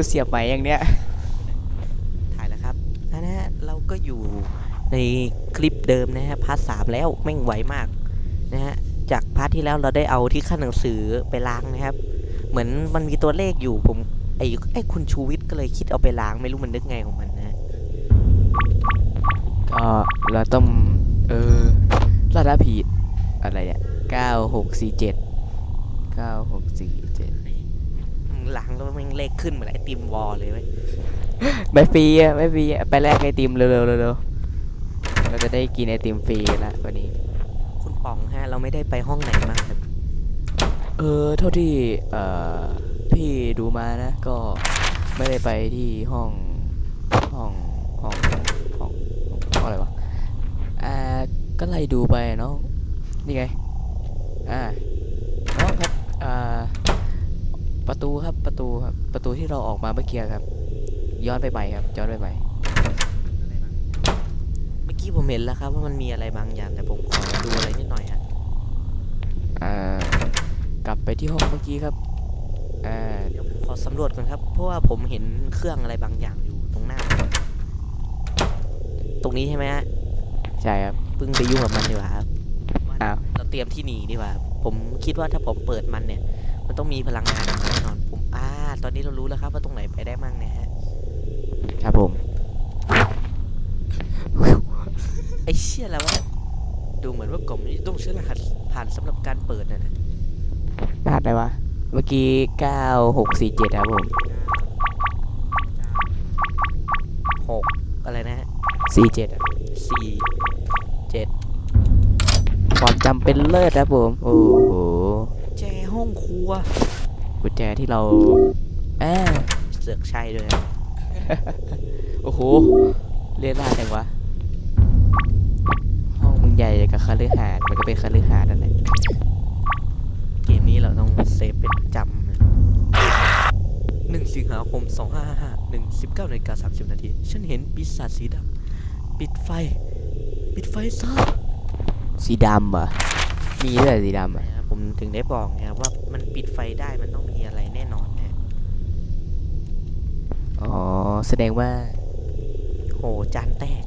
กูเสียบไปอย่างเนี้ยถ่ายแล้วครับนะฮะเราก็อยู่ในคลิปเดิมนะฮะพาร์ทสามแล้วแม่งไหวมากนะฮะจากพาร์ทที่แล้วเราได้เอาที่ขั้นหนังสือไปล้างนะครับ เหมือนมันมีตัวเลขอยู่ผมไอ้ไอ้คุณชูวิทย์ก็เลยคิดเอาไปล้างไม่รู้มันนึกไงของมันนะก็เราต้องเออลาดาผีอะไรเนี่ยเก้าหกสี่เจ็ดเก้าหกสี่เจ็ดมึง ล้างแล้วแม่งเลขขึ้นเหมือนไอติมวอลเลยเว้ยไม่ฟรีอะไม่ฟรีอะไปแลกไอติมเร็วๆเร็วๆเราจะได้กินไอติมฟรีละวันนี้ คุณป๋องฮะ เราไม่ได้ไปห้องไหนบ้างครับเออเท่าที่เอ่อพี่ดูมานะ ก็ไม่ได้ไปที่ห้องห้องห้องห้องห้องอะไรวะอ่าก็ไล่ดูไปเนาะนี่ไงอ่าเนาะครับอ่า ประตูครับประตูครับประตูที่เราออกมาเมื่อกี้ครับ ย้อนไปใหม่ครับย้อนไปใหม่เมื่อกี้ผมเห็นแล้วครับว่ามันมีอะไรบางอย่างแต่ผมขอดูอะไรนิดหน่อยฮะอ่ากลับไปที่ห้องเมื่อกี้ครับอ่าเดี๋ยวผมขอสำรวจก่อนครับ เพราะว่าผมเห็นเครื่องอะไรบางอย่างอยู่ตรงหน้า ตรงนี้ใช่ไหมฮะใช่ครับเพิ่งไปยุ่งกับมันดีกว่าครับอ้าวเราเตรียมที่หนีดีกว่า ผมคิดว่าถ้าผมเปิดมันเนี่ย มันต้องมีพลังงานแน่นอนผมอ่าตอนนี้เรารู้แล้วครับว่าตรงไหนไปได้มั่งนะฮะครับผมไอ้เชี่ยแล้ววะดูเหมือนว่ากล่องนี้ต้องใช้รหัสผ่านสำหรับการเปิดนะนะรหัสอะไรวะเมื่อกี้9647ครับผมหกอะไรนะฮะ47อะสี่เจ็ดความจำเป็นเลิศครับผมโอ้โหแจ ห้องครัวกุญแจที่เราอ่าเสือกใช่ด้วยฮะโอ้โหเรียนล่าจังวะ ห้องมึงใหญ่กับคาลือหาดมันก็เป็นคาลือหาดนั่นแหละเกมนี้เราต้องเซฟเป็นประจำนะหนึ่งสิงหาคมสองห้าห้าหนึ่งสิบเก้านาฬิกาสามสิบนาที ฉันเห็นปีศาจสีดำปิดไฟ ปิดไฟซะสีดำเหรอะมีด้วยเหรอสีดำอะนะครับผม ถึงได้บอกไงครับว่ามันปิดไฟได้มันต้องมีอะไรแน่นอนนะอ๋อ แสดงว่า โหจานแตก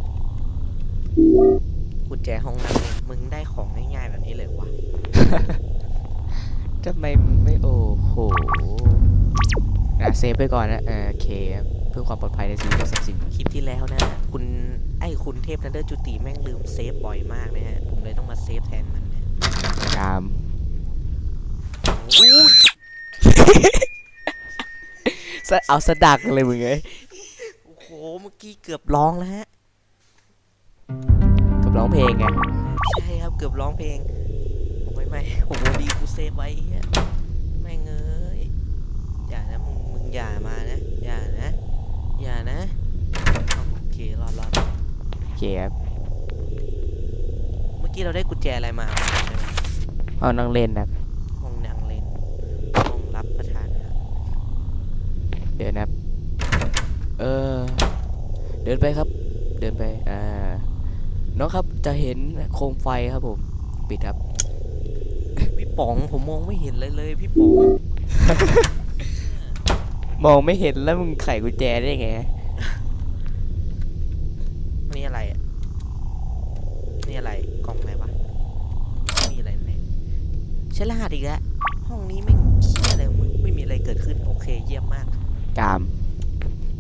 กุญแจห้องนั้นเนี่ยมึงได้ของง่ายๆแบบนี้เลยวะทำไมมึงไม่โอ้โหอะเซฟไปก่อนนะเออโอเคครับเพื่อความปลอดภัยในชีวิตและทรัพย์สินคลิปที่แล้วนะ คุณไอ้คุณเทพนันเดอร์จุติแม่งลืมเซฟบ่อยมากนะฮะ ผมเลยต้องมาเซฟแทนมันนะตาม อุ้ย สะ เอาสะดักเลยมึงเอ้ยโอ้โห เมื่อกี้เกือบร้องแล้วฮะกับร้องเพลงไง ใช่ครับ เกือบร้องเพลง ไม่ไม่โอ้โหดีกูเซฟไว้เฮียแม่งเอ้ย อย่านะมึง มึงอย่ามานะ อย่านะ อย่านะเอาโอเค รอดรอดโอเคครับ เมื่อกี้เราได้กุญแจอะไรมาจำได้ไหมห้องนั่งเล่นนะครับ ห้องนางเลนห้องรับประทานอาหาร เดี๋ยวนะครับเออเดินไปครับ เดินไปอ่าน้องครับจะเห็นโคมไฟครับผม ปิดครับ พี่ป๋องผมมองไม่เห็นเลยเลยพี่ป๋อง มองไม่เห็นแล้วมึงไขกุญแจได้ไงนี่อะไรอะนี่อะไรกล่องอะไรวะไม่มีอะไรในใช้รหัสอีกแล้วห้องนี้ไม่งเคี้ยอะไรของมึงไม่มีอะไรเกิดขึ้นโอเคเยี่ยมมาก กาม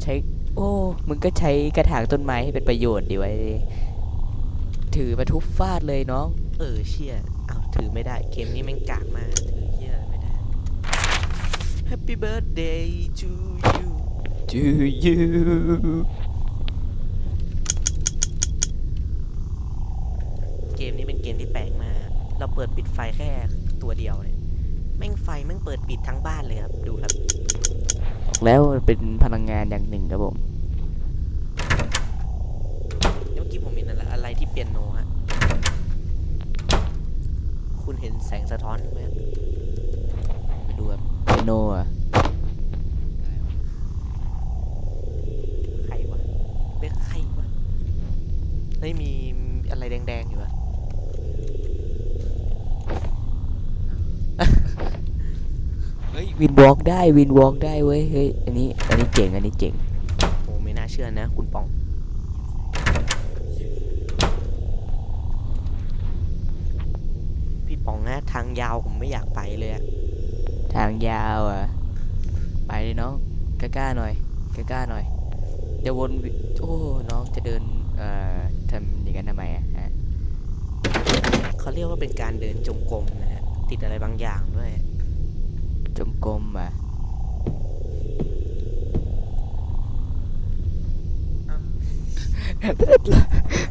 ใช้ โอ้ มึงก็ใช้กระถางต้นไม้ให้เป็นประโยชน์ดีไว้ ถือมาทุบฟาดเลยน้อง เออเชี่ยเอาถือไม่ได้เกมนี้แม่งกากมากถือเชี่ยอะไรไม่ได้ Happy birthday to you to you เกมนี้เป็นเกมที่แปลกมาก เราเปิดปิดไฟแค่ตัวเดียวเนี่ย แม่งไฟแม่งเปิดปิดทั้งบ้านเลยครับ ดูครับบอก แล้วมันเป็นพลังงานอย่างหนึ่งครับผมเมื่อกี้ผมเห็นอะไรอะไรที่เปียโนฮะ คุณเห็นแสงสะท้อนไหมฮะไปดูครับเปียโนอะใครวะเป็นใครวะเฮ้ยมีอะไรแดงๆอยู่อะ เฮ้ย วินวอล์กได้วินวอล์กได้เว้ยเฮ้ยอันนี้อันนี้เจ๋งอันนี้เจ๋งโอ้ไม่น่าเชื่อนะ คุณปองพี่ปองนะทางยาวผมไม่อยากไปเลยอะทางยาวอะไปเลยน้องกล้าๆหน่อยกล้าๆหน่อยจะวนวิโอ้น้องจะเดินเอ่อทำอย่างนั้นทำไมอะฮะเขาเรียกว่าเป็นการเดินจงกรมนะฮะติดอะไรบางอย่างด้วยจง กรมอะ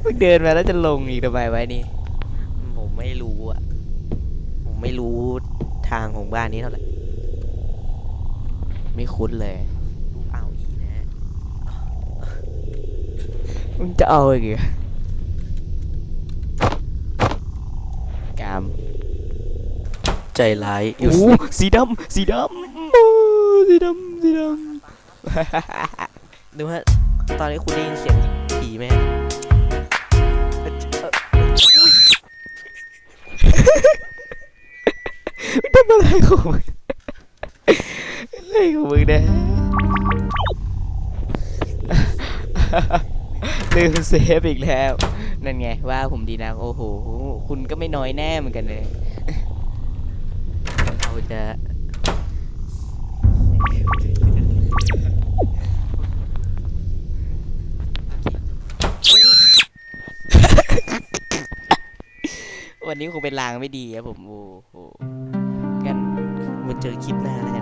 มึงเดินมาแล้วจะลงอีกทำไมไว้นี่ ผมไม่รู้อะผมไม่รู้ทางของบ้านนี้เท่าไหร่ ไม่คุ้นเลยรูปอ่าวอีนะฮะมึงจะเอาอีกเหรอกาม ใจร้ายโอ้โหสีดำสีดำโอ้สีดำสีดดูฮะตอนนี้คุณได้ยินเสียงผีไหมฮะเอ่อเอ่ออุ๊ยำทำอะไรของมึงอะไรของมึงเนี่ยลืมเซฟอีกแล้ว นั่นไงว่าผมดีนะโอ้โห คุณก็ไม่น้อยแน่เหมือนกันเลยเรา จะวันนี้คงเป็นลางไม่ดีครับผม โอ้โหกันมาเจอคลิปหน้าแล้วกัน